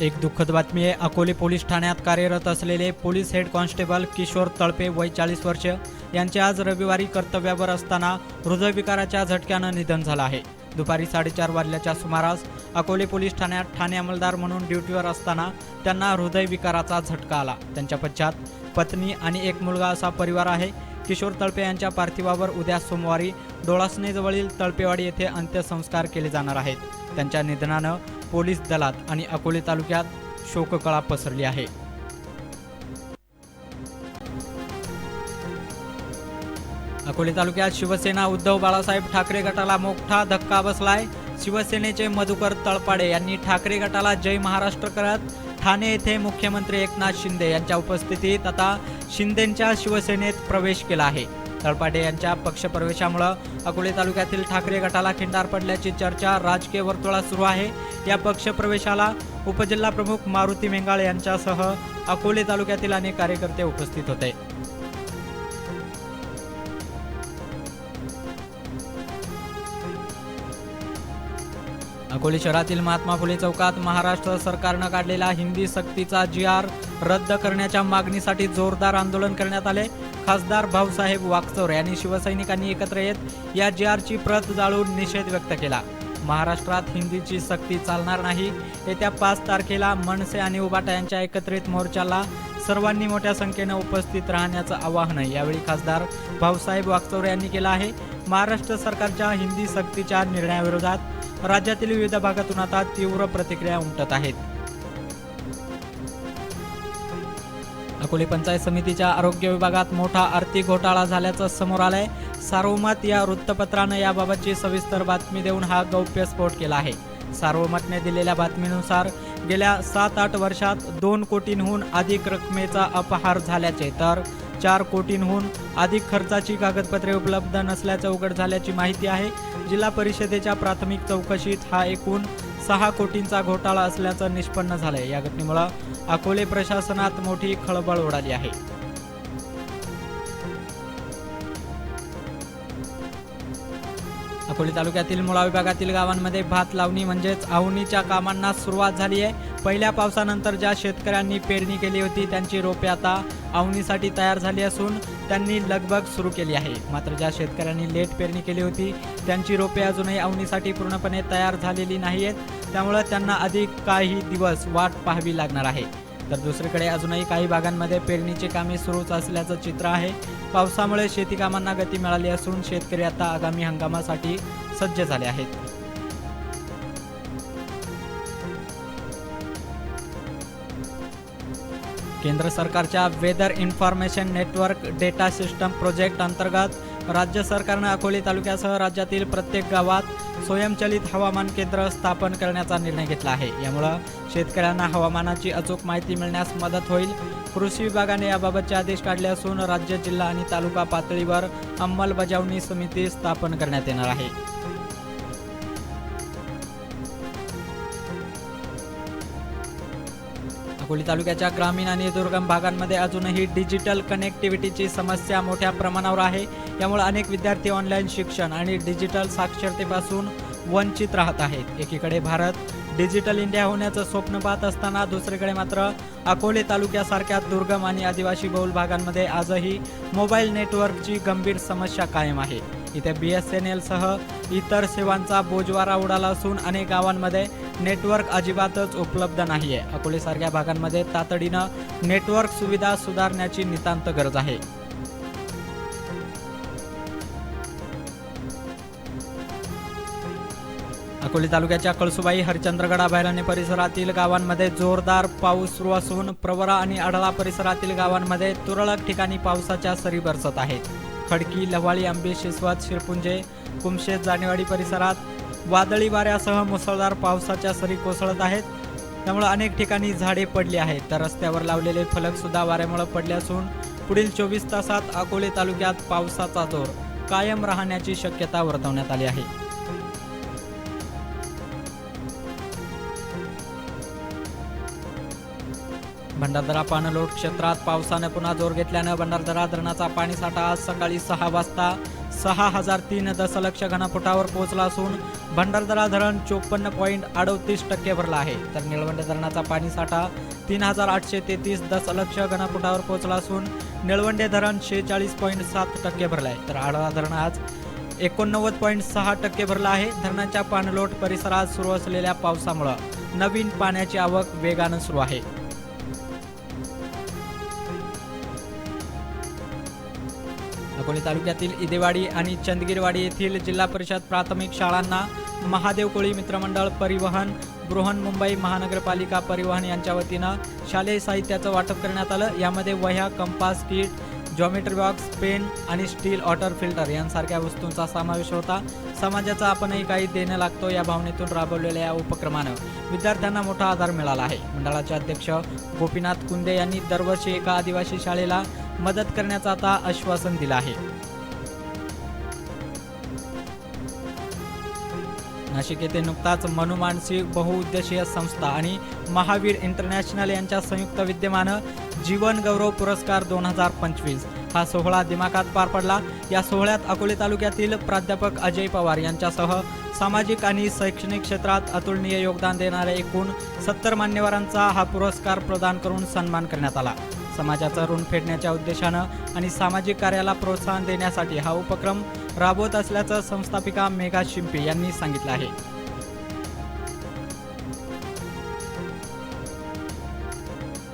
एक दुःखद बातमी आहे. अकोले पोलीस ठाण्यात कार्यरत असलेले police head constable Kishor Talpe वय चाळीस वर्ष यांचे आज रविवारी कर्तव्यावर असताना हृदयविकाराच्या झटक्यानं निधन झालं आहे. दुपारी साडेचार वाजल्याच्या सुमारास अकोले पोलीस ठाण्यात ठाणे अंमलदार म्हणून ड्युटीवर असताना त्यांना हृदयविकाराचा झटका आला. त्यांच्या पश्चात पत्नी आणि एक मुलगा असा परिवार आहे. किशोर तळपे यांच्या पार्थिवावर उद्या सोमवारी डोळासनेजवळील तळपेवाडी येथे अंत्यसंस्कार केले जाणार आहेत. त्यांच्या निधनानं पोलीस दलात आणि अकोले तालुक्यात शोककळा पसरली आहे. अकोले तालुक्यात शिवसेना उद्धव बाळासाहेब ठाकरे गटाला मोठा धक्का बसलाय. शिवसेनेचे मधुकर तळपाडे यांनी ठाकरे गटाला जय महाराष्ट्र करत ठाणे येथे मुख्यमंत्री एकनाथ शिंदे यांच्या उपस्थितीत आता शिंदेंच्या शिवसेनेत प्रवेश केला आहे. तळपाडे यांच्या पक्षप्रवेशामुळं अकोले तालुक्यातील ठाकरे गटाला खिंडार पडल्याची चर्चा राजकीय वर्तुळात सुरू आहे. या पक्षप्रवेशाला उपजिल्हा प्रमुख मारुती मेंगाळ यांच्यासह अकोले तालुक्यातील अनेक कार्यकर्ते उपस्थित होते. अकोले शहरातील महात्मा फुले चौकात महाराष्ट्र सरकारनं काढलेला हिंदी सक्तीचा जी आर रद्द करण्याच्या मागणीसाठी जोरदार आंदोलन करण्यात आले. खासदार भाऊसाहेब वागचौर यांनी शिवसैनिकांनी एकत्र येत या जी आरची प्रत जाळून निषेध व्यक्त केला. महाराष्ट्रात हिंदीची सक्ती चालणार नाही. येत्या पाच तारखेला मनसे आणि उबाटा यांच्या एकत्रित मोर्चाला सर्वांनी मोठ्या संख्येनं उपस्थित राहण्याचं आवाहन यावेळी खासदार भाऊसाहेब वागचौर यांनी केलं आहे. महाराष्ट्र सरकारच्या हिंदी सक्तीच्या निर्णयाविरोधात राज्यातील विविध भागातून आता तीव्र प्रतिक्रिया उमटत आहेत. अकोले पंचायत समितीच्या आरोग्य विभागात मोठा आर्थिक घोटाळा झाल्याचं समोर आलंय. सार्वमत या वृत्तपत्रानं याबाबतची सविस्तर बातमी देऊन हा गौप्यस्फोट केला आहे. सार्वमतने दिलेल्या बातमीनुसार गेल्या सात आठ वर्षात दोन कोटींहून अधिक रकमेचा अपहार झाल्याचे तर चार कोटींहून अधिक खर्चाची कागदपत्रे उपलब्ध नसल्याचं उघड झाल्याची माहिती आहे. जिल्हा परिषदेच्या प्राथमिक चौकशीत हा एकूण सहा कोटींचा घोटाळा असल्याचं निष्पन्न झालंय. या घटनेमुळे अकोले प्रशासनात मोठी खळबळ उडाली आहे. अकोले तालुक्यातील मुळा विभागातील गावांमध्ये भात लावणी म्हणजेच आवणीच्या कामांना सुरुवात झाली आहे. पहिल्या पावसानंतर ज्या शेतकऱ्यांनी पेरणी केली होती त्यांची रोपे आता आवणीसाठी तयार झाली असून त्यांनी लगबग सुरू केली आहे. मात्र ज्या शेतकऱ्यांनी लेट पेरणी केली होती त्यांची रोपे अजूनही आवणीसाठी पूर्णपणे तयार झालेली नाही आहेत त्यामुळे त्यांना अधिक काही दिवस वाट पाहावी लागणार आहे. तर दुसरीकडे अजूनही काही भागांमध्ये पेरणीची कामे सुरूच असल्याचं चित्र आहे. पावसामुळे शेती कामांना गती मिळाली असून शेतकरी आता आगामी हंगामासाठी सज्ज झाले आहेत. केंद्र सरकारच्या weather information network data system project अंतर्गत राज्य सरकारनं अकोले तालुक्यासह राज्यातील प्रत्येक गावात स्वयंचलित हवामान केंद्र स्थापन करण्याचा निर्णय घेतला आहे. यामुळं शेतकऱ्यांना हवामानाची अचूक माहिती मिळण्यास मदत होईल. कृषी विभागाने याबाबतचे आदेश काढले असून राज्य जिल्हा आणि तालुका पातळीवर अंमलबजावणी समिती स्थापन करण्यात येणार आहे. अकोली तालुक्याच्या ग्रामीण आणि दुर्गम भागांमध्ये अजूनही डिजिटल कनेक्टिव्हिटीची समस्या मोठ्या प्रमाणावर आहे. यामुळे अनेक विद्यार्थी ऑनलाईन शिक्षण आणि डिजिटल साक्षरतेपासून वंचित राहत आहेत. एकीकडे भारत डिजिटल इंडिया होण्याचं स्वप्न पाहत असताना दुसरीकडे मात्र अकोले तालुक्यासारख्या दुर्गम आणि आदिवासी बहुल भागांमध्ये आजही मोबाईल नेटवर्कची गंभीर समस्या कायम आहे. इथे बी एस एन एलसह इतर सेवांचा बोजवारा उडाला असून अनेक गावांमध्ये नेटवर्क अजिबातच उपलब्ध नाही आहे अकोलेसारख्या भागांमध्ये तातडीनं नेटवर्क सुविधा सुधारण्याची नितांत गरज आहे. अकोले तालुक्याच्या कळसुबाई हरिचंद्रगड अभयारण्य परिसरातील गावांमध्ये जोरदार पाऊस सुरू असून प्रवरा आणि आढळा परिसरातील गावांमध्ये तुरळक ठिकाणी पावसाच्या सरी बरसत आहेत. खडकी लव्हाळी आंबे शिसवत शिरपुंजे कुमशेत जानेवाडी परिसरात वादळी वाऱ्यासह मुसळधार पावसाच्या सरी कोसळत आहेत. त्यामुळे अनेक ठिकाणी झाडे पडली आहेत. तर रस्त्यावर लावलेले फलक सुद्धा वाऱ्यामुळे पडले असून पुढील चोवीस तासात अकोले तालुक्यात पावसाचा जोर कायम राहण्याची शक्यता वर्तवण्यात आली आहे. भंडारदरा पाणलोट क्षेत्रात पावसाने पुन्हा जोर घेतल्यानं भंडारदरा धरणाचा पाणीसाठा आज सकाळी सहा वाजता सहा हजार तीन दशलक्ष घनफुटावर पोहोचला असून भंडारदरा धरण चोपन्न पॉईंट अडतीस टक्के भरला आहे. तर निळवंडे धरणाचा पाणीसाठा तीन हजार आठशे तेहतीस दशलक्ष घनफुटावर पोहोचला असून निळवंडे धरण शेहेचाळीस पॉईंट सात टक्के भरलं आहे. तर आढळा धरण आज एकोणनव्वद पॉईंट सहा टक्के भरला आहे. धरणाच्या पाणलोट परिसरात सुरू असलेल्या पावसामुळं नवीन पाण्याची आवक वेगानं सुरू आहे. अकोले तालुक्यातील इदेवाडी आणि चंदगीरवाडी येथील जिल्हा परिषद प्राथमिक शाळांना महादेव कोळी मित्रमंडळ परिवहन बृहन मुंबई महानगरपालिका परिवहन यांच्या वतीनं शालेय साहित्याचं वाटप करण्यात आलं. यामध्ये वह्या compass kit geometry box pen आणि स्टील वॉटर फिल्टर यांसारख्या वस्तूंचा समावेश होता. समाजाचा आपणही काही देणं लागतो या भावनेतून राबवलेल्या या उपक्रमानं विद्यार्थ्यांना मोठा आधार मिळाला आहे. मंडळाचे अध्यक्ष गोपीनाथ कुंदे यांनी दरवर्षी एका आदिवासी शाळेला मदत करण्याचं आता आश्वासन दिलं आहे. नाशिक येथे नुकताच मनुमानसी बहुउद्देशीय संस्था आणि महावीर इंटरनॅशनल यांच्या संयुक्त विद्यमानं जीवन गौरव पुरस्कार दोन हजार पंचवीस हा सोहळा दिमाखात पार पडला. या सोहळ्यात अकोले तालुक्यातील प्राध्यापक अजय पवार यांच्यासह सामाजिक आणि शैक्षणिक क्षेत्रात अतुलनीय योगदान देणाऱ्या एकूण सत्तर मान्यवरांचा हा पुरस्कार प्रदान करून सन्मान करण्यात आला. समाजाचा ऋण फेडण्याच्या उद्देशानं आणि सामाजिक कार्याला प्रोत्साहन देण्यासाठी हा उपक्रम राबवत असल्याचं संस्थापिका मेघा शिंपी यांनी सांगितलं आहे.